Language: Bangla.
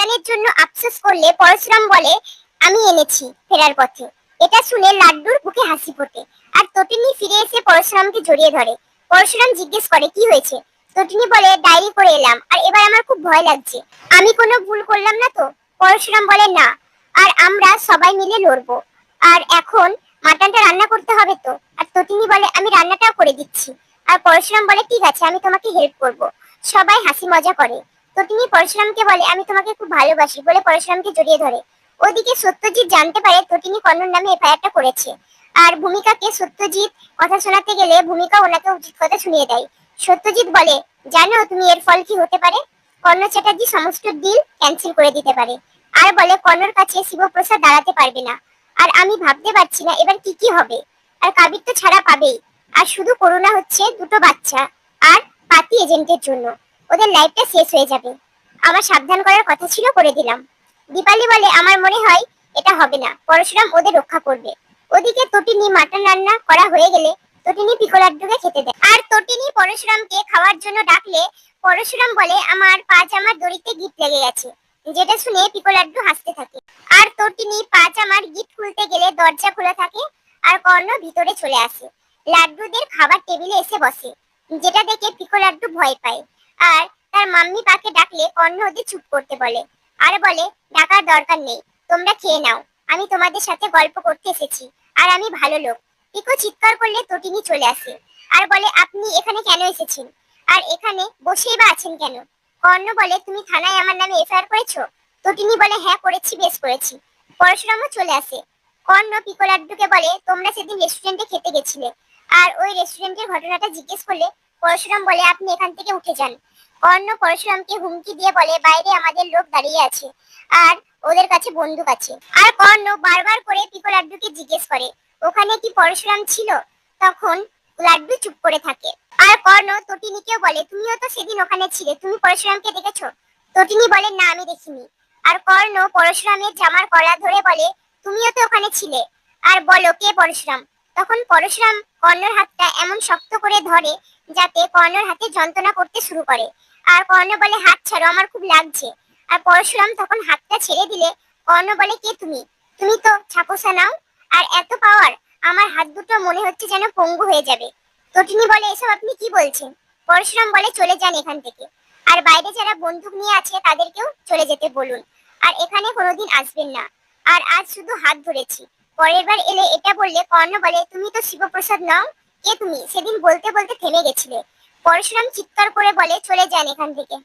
মাটনের জন্য আফসোস করলে পরশুরাম বলে, আমি এনেছি ফেরার পথে। এটা শুনে লাড্ডুর বুকে হাসি ফোটে আর তটিনী ফিরে এসে পরশুরামকে জড়িয়ে ধরে। পরশুরাম জিজ্ঞেস করে, কি হয়েছে? তটিনী বলে, ডায়েরি করে এলাম আর এবার আমার খুব ভয় লাগছে। আমি কোনো ভুল করলাম না তো? পরশুরাম বলে, না, আর আমরা সবাই মিলে লড়বো। আর এখন মাটনটা রান্না করতে হবে তো? আর তটিনী বলে, আমি রান্নাটাও করে দিচ্ছি। আর পরশুরাম বলে, ঠিক আছে, আমি তোমাকে হেল্প করব। সবাই হাসি মজা করে। তটিনী পরশুরামকে বলে, আমি তোমাকে খুব ভালোবাসি, বলে পরশুরামকে জড়িয়ে ধরে। ওদিকে সত্যজিৎ জানতে পারে তটিনী কর্ণর নামে এফআইআরটা করেছে। আর ভূমিকাকে সত্যজিৎ কথা শোনাতে গেলে ভূমিকা ওনাকে উচিত কথা শুনিয়ে দেয়। সত্যজিৎ বলে, জানো তুমি এর ফল কি হতে পারে? কর্ণ চ্যাটার্জি সমস্ত ডিল ক্যান্সেল করে দিতে পারে। আর বলে, কর্ণর কাছে শিবপ্রসাদ দাঁড়াতে পারবে না। আর আমি ভাবতে পারছি না এবার কি কি হবে। আর কাবির তো ছাড়া পাবেই। আর শুধু করোনা হচ্ছে দুটো বাচ্চা, আর পাতি এজেন্টের জন্য। ওদের লাইফটা শেষ হয়ে যাবে। আমার সাবধান করার কথা ছিল করে দিলাম। দীপালি বলে, আমার মনে হয় এটা হবে না। পরশুরাম ওদের রক্ষা করবে। ওদিকে তটিনী মাটন রান্না করা হয়ে গেলে তটিনী পিকোলাড্ডুকে খেতে দেয়। আর তটিনী পরশুরামকে খাওয়ার জন্য ডাকলে পরশুরাম বলে, আমার পাঁচ জামার দড়িতে গিট লেগে গেছে। যেটা শুনে পিকোলাড্ডু হাসতে থাকে। আর তটিনী পাঁচ আমার গিট খুলতে গেলে দরজা খোলা থাকে আর কর্ণ ভিতরে চলে আসে। লাড্ডুদের খাবার টেবিলে এসে বসে। যেটা দেখে পিকো লাড্ডু ভয় পায়। আর তার মাম্মি পাকে ডাকলে কর্ণ ওদের চুপ করতে বলে। আর বলে, ডাকার দরকার নেই, তোমরা খেয়ে নাও। আমি তোমাদের সাথে গল্প করতে এসেছি, আর আমি ভালো লোক। পিকো চিৎকার করলে তটিনী চলে আসে। আর বলে, আপনি এখানে কেন এসেছেন? আর এখানে বসেই বা আছেন কেন? কর্ণ বলে, তুমি থানায় আমার নামে এফআইআর করেছ? তটিনী বলে হ্যাঁ করেছি, বেশ করেছি। পরশুরামও চলে আসে। কর্ণ পিকো লাড্ডুকে বলে, তোমরা সেদিন রেস্টুরেন্টে খেতে গেছিলে। আর ওই রেস্টুরেন্টের ঘটনাটা জিজ্ঞেস করলে পরশুরাম বলে, আপনি এখান থেকে উঠে যান। কর্ণ পরশুরামকে হুমকি দিয়ে বলে, বাইরে আমাদের লোক দাঁড়িয়ে আছে আর ওদের কাছে বন্দুক আছে। আর কর্ণ বারবার করে পিকো লাড্ডুকে জিজ্ঞেস করে, ওখানে কি পরশুরাম ছিল? তখন লাড্ডু চুপ করে থাকে। আর কর্ণ তটিনীকেও বলে, তুমিও তো সেদিন ওখানে ছিলে, তুমি পরশুরামকে দেখেছ? তটিনী বলে, না, আমি দেখিনি। আর কর্ণ পরশুরামের জামার কলা ধরে বলে, তুমিও তো ওখানে ছিলে। আর বলো, কে পরশুরাম? তখন পরশুরাম কর্ণর হাতটা এমন শক্ত করে ধরে যাতে কর্ণর হাতে যন্ত্রণা করতে শুরু করে। আর কর্ণ বলে হাত ছাড়ো, আমার খুব লাগছে। আর পরশুরাম তখন হাতটা ছেড়ে দিলে কর্ণ বলে কে তুমি? তুমি তো ছাপোসা নাও, আর এত পাওয়ার আমার হাত দুটো মনে হচ্ছে যেন পঙ্গু হয়ে যাবে। তটিনী বলে, এসব আপনি কি বলছেন? পরশুরাম বলে, চলে যান এখান থেকে। আর বাইরে যারা বন্দুক নিয়ে আছে, তাদেরকেও চলে যেতে বলুন। আর এখানে কোনোদিন আসবেন না। আর আজ শুধু হাত ধরেছি। পরের বার এলে এটা বললে কর্ণ বলে তুমি তো শিবপ্রসাদ নাও? কে তুমি? সেদিন বলতে বলতে থেমে গেছিলে। পরশুরাম চিৎকার করে বলে চলে যান এখান থেকে।